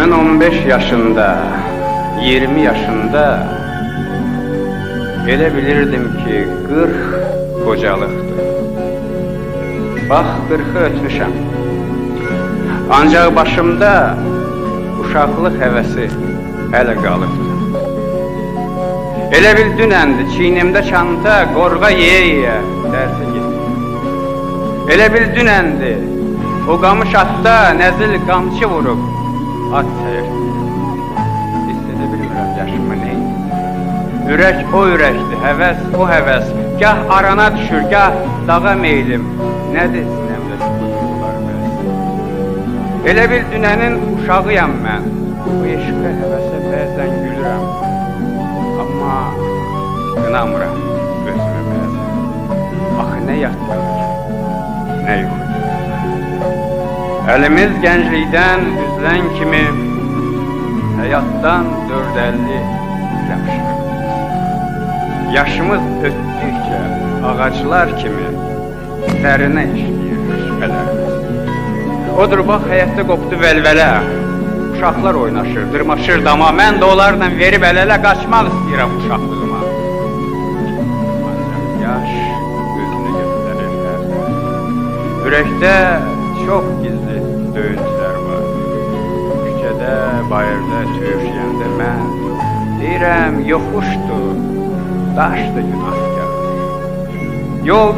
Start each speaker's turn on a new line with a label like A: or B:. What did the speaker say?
A: Ben 15 yaşında, 20 yaşında Elə bilirdim ki 40 qocalıqdır. Bax 40-ı ötmüşəm. Ancaq başımda uşaqlıq həvəsi hələ qalıbdı. Elə bil dünəndi çiynimdə çanta qorğa yeyə-yeyə dərsə getdim. Elə bil dünəndi o qamış atda nəzil qamçı vurub at səyirdim. Hiss edə bilmirəm yaşımı neyim. Ürək o ürəkdir, həvəs o həvəs. Gah arana düşür, gah dağa meylim. Nədir sinəmdə tutulurlar bəs? Elə bil dünənin uşağıyam mən. Bu eşqə həvəsə bəzən gülürəm. Amma qınamıram Əlimiz gənclikdən üzlən kimi həyatdan dördəlli yapışır. Yaşımız ötdükcə ağaclar kimi dərinə işləyir şübhələrimiz. Odur bax həyatda qopdu vəlvələ. Uşaqlar oynaşır, dırmaşır dama. Mən də onlarla verib əl-ələ qaçmaq istəyirəm uşaqlığıma. Ancaq yaş gözünü göstərir hər tərəf. Ürəkdə çox gizli döyüntülər var. Küçədə, bayırda söyüşəndə mən deyirəm yoxuşdur, daşdır günahkar. Yolda